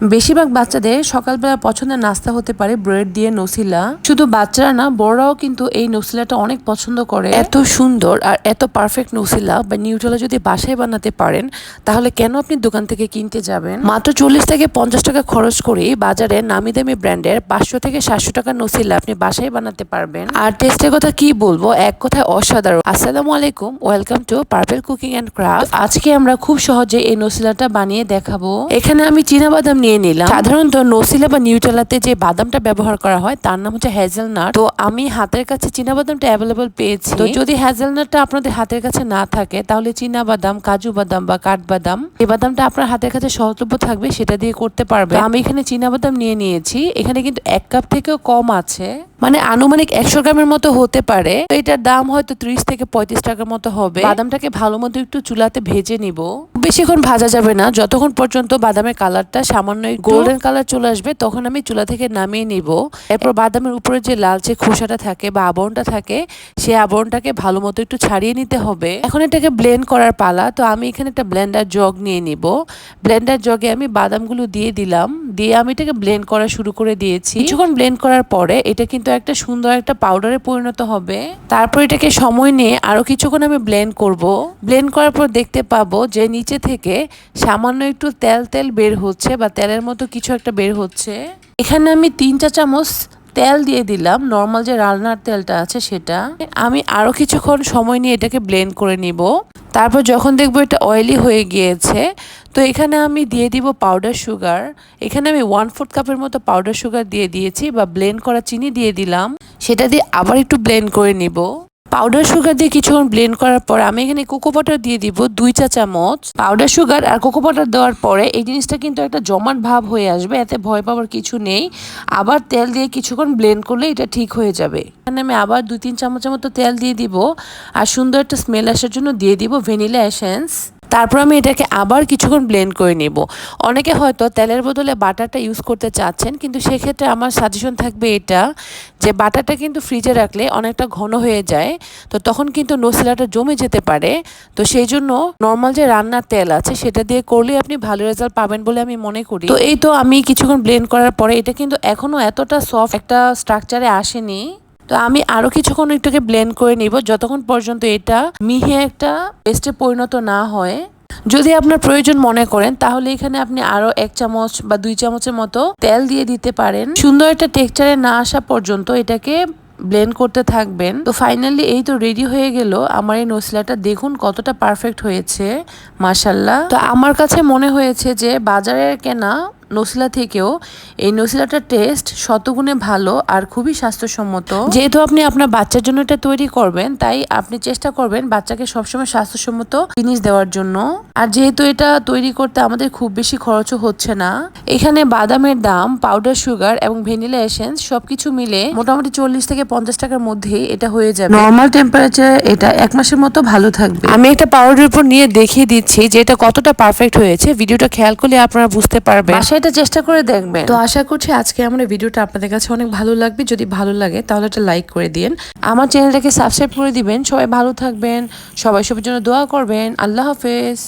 বেশিরভাগ বাচ্চাদের সকালবেলা পছন্দের নাস্তা হতে পারে ব্রেড দিয়ে নসিলা। শুধু বাচ্চারা না, বড়রাও কিন্তু এই নসিলাটা অনেক পছন্দ করে। এত সুন্দর আর এত পারফেক্ট নসিলা বা নিউট্রেলা যদি বাসায় বানাতে পারেন, তাহলে কেন আপনি দোকান থেকে কিনতে যাবেন? মাত্র চল্লিশ থেকে পঞ্চাশ টাকা খরচ করে বাজারে নামি দামি ব্র্যান্ডের পাঁচশো থেকে সাতশো টাকার নসিলা আপনি বাসায় বানাতে পারবেন। আর টেস্টের কথা কি বলব? এক কথায় অসাধারণ। আসসালামু আলাইকুম, welcome to purple cooking and craft. আজকে আমরা খুব সহজে এই নসিলাটা বানিয়ে দেখাবো। এখানে আমি বাদাম নিয়ে নিলাম। সাধারণত নসিলা বা নিউটেলাতে যে বাদামটা ব্যবহার করা হয় তার নাম হচ্ছে হ্যাজেলনাট তো আমি হাতের কাছে চীনা বাদামটা অ্যাভেলেবল পেয়েছি। তো যদি হ্যাজেলনাটটা আপনাদের হাতের কাছে না থাকে তাহলে চীনা বাদাম কাজু বাদাম বা কাঠবাদাম এই বাদামটা আপনার হাতের কাছে সহজলভ্য থাকবে সেটা দিয়ে করতে পারবে। আমি এখানে চীনা বাদাম নিয়ে নিয়েছি। এখানে কিন্তু এক কাপ থেকেও কম আছে। মানে আনুমানিক একশো গ্রামের মতো হতে পারে। তো এটার দাম হয়তো ত্রিশ থেকে পঁয়ত্রিশ টাকার মতো হবে। বাদামটাকে ভালো মতো একটু চুলাতে ভেজে নিব। বেশিক্ষণ ভাজা যাবে না যতক্ষণ পর্যন্ত বাদামের কালারটা সামান্য গোল্ডেন কালার চলে আসবে তখন আমি চুলা থেকে নামিয়ে নিব। এরপর বাদামের উপরে যে লালচে খোসাটা থাকে বা আবরণটা থাকে সেই আবরণটাকে ভালো মতো একটু ছাড়িয়ে নিতে হবে। এখন এটাকে ব্লেন্ড করার পালা তো আমি এখানে একটা ব্লেন্ডার জগ নিয়ে নিব। ব্লেন্ডার জগে আমি বাদামগুলো দিয়ে দিলাম দিয়ে আমি এটাকে ব্লেন্ড করা শুরু করে দিয়েছি। কিছুক্ষণ ব্লেন্ড করার পরে এটা কিন্তু একটা সুন্দর একটা পাউডারে পরিণত হবে। তারপর এটাকে সময় নিয়ে আরও কিছুক্ষণ আমি ব্লেন্ড করব। ব্লেন্ড করার পর দেখতে পাবো যে নিচে থেকে সামান্য একটু তেল তেল বের হচ্ছে বা তেলের মতো কিছু একটা বের হচ্ছে। এখানে আমি তিন চা চামচ তেল দিয়ে দিলাম নর্মাল যে রান্নার তেলটা আছে সেটা। আমি আরও কিছুক্ষণ সময় নিয়ে এটাকে ব্লেন্ড করে নিব। তারপর যখন দেখব এটা অয়েলি হয়ে গিয়েছে, তো এখানে আমি দিয়ে দিব পাউডার সুগার এখানে আমি ওয়ান ফোর্থ কাপের মতো পাউডার সুগার দিয়ে দিয়েছি বা ব্লেন্ড করা চিনি দিয়ে দিলাম। সেটা দিয়ে আবার একটু ব্লেন্ড করে নিব। পাউডার সুগার দিয়ে কিছুক্ষণ ব্লেন্ড করার পর আমি এখানে কোকো বাটার দিয়ে দিব দুই চা চামচ। পাউডার সুগার আর কোকো বাটার দেওয়ার পরে এই জিনিসটা কিন্তু একটা জমাট ভাব হয়ে আসবে, এতে ভয় পাওয়ার কিছু নেই। আবার তেল দিয়ে কিছুক্ষণ ব্লেন্ড করলে এটা ঠিক হয়ে যাবে। এখানে আমি আবার দুই তিন চামচের মতো তেল দিয়ে দিব। আর সুন্দর একটা স্মেল আসার জন্য দিয়ে দিব ভ্যানিলা এসেন্স তারপর আমি এটাকে আবার কিছুক্ষণ ব্লেন্ড করে নেব। অনেকে হয়তো তেলের বদলে বাটারটা ইউজ করতে চাচ্ছেন, কিন্তু সেক্ষেত্রে আমার সাজেশন থাকবে এটা যে বাটারটা কিন্তু ফ্রিজে রাখলে অনেকটা ঘন হয়ে যায়, তো তখন কিন্তু নসিলাটা জমে যেতে পারে। তো সেই জন্য নর্মাল যে রান্নার তেল আছে সেটা দিয়ে করলে আপনি ভালো রেজাল্ট পাবেন বলে আমি মনে করি। তো এই তো আমি কিছুক্ষণ ব্লেন্ড করার পরে এটা কিন্তু এখনও এতটা সফট একটা স্ট্রাকচারে আসেনি। তো আমি আরও কিছুক্ষণ এটাকে ব্লেন্ড করে নিব। যতক্ষণ পর্যন্ত এটা মিহে একটা পেস্টে পরিণত না হয়। যদি আপনার প্রয়োজন মনে করেন, তাহলে এখানে আপনি আরও এক চামচ বা দুই চামচের মতো তেল দিয়ে দিতে পারেন। সুন্দর একটা টেক্সচারে না আসা পর্যন্ত এটাকে ব্লেন্ড করতে থাকবেন। তো ফাইনালি এই তো রেডি হয়ে গেল। আমার এই নসিলাটা দেখুন কতটা পারফেক্ট হয়েছে মাসাল্লাহ তো আমার কাছে মনে হয়েছে যে বাজারের কেনা নসিলা থেকেও এই নসিলাটার টেস্ট শতগুণে ভালো আর খুবই স্বাস্থ্যসম্মত। যেহেতু আপনি আপনার বাচ্চার জন্য এটা তৈরি করবেন তাই আপনি চেষ্টা করবেন বাচ্চাকে সবসময় স্বাস্থ্যসম্মত জিনিস দেওয়ার জন্য। আর যেহেতু এটা তৈরি করতে আমাদের খুব বেশি খরচও হচ্ছে না এখানে বাদামের দাম পাউডার সুগার এবং ভ্যানিলা এসেন্স সবকিছু মিলে মোটামুটি চল্লিশ থেকে পঞ্চাশ টাকার মধ্যেই এটা হয়ে যাবে। নর্মাল টেম্পারেচার এটা এক মাসের মতো ভালো থাকবে। আমি একটা পাউডার উপর নিয়ে দেখিয়ে দিচ্ছি যে এটা কতটা পারফেক্ট হয়েছে। ভিডিওটা খেয়াল করলে আপনারা বুঝতে পারবেন। এটা চেষ্টা করে দেখবেন। তো আশা করছি আজকে আমার ভিডিওটা আপনাদের কাছে অনেক ভালো লাগবে। যদি ভালো লাগে তাহলে একটা লাইক করে দিন আমার চ্যানেলটাকে সাবস্ক্রাইব করে দিবেন। সবাই ভালো থাকবেন সবাই সবার জন্য দোয়া করবেন। আল্লাহ হাফেজ।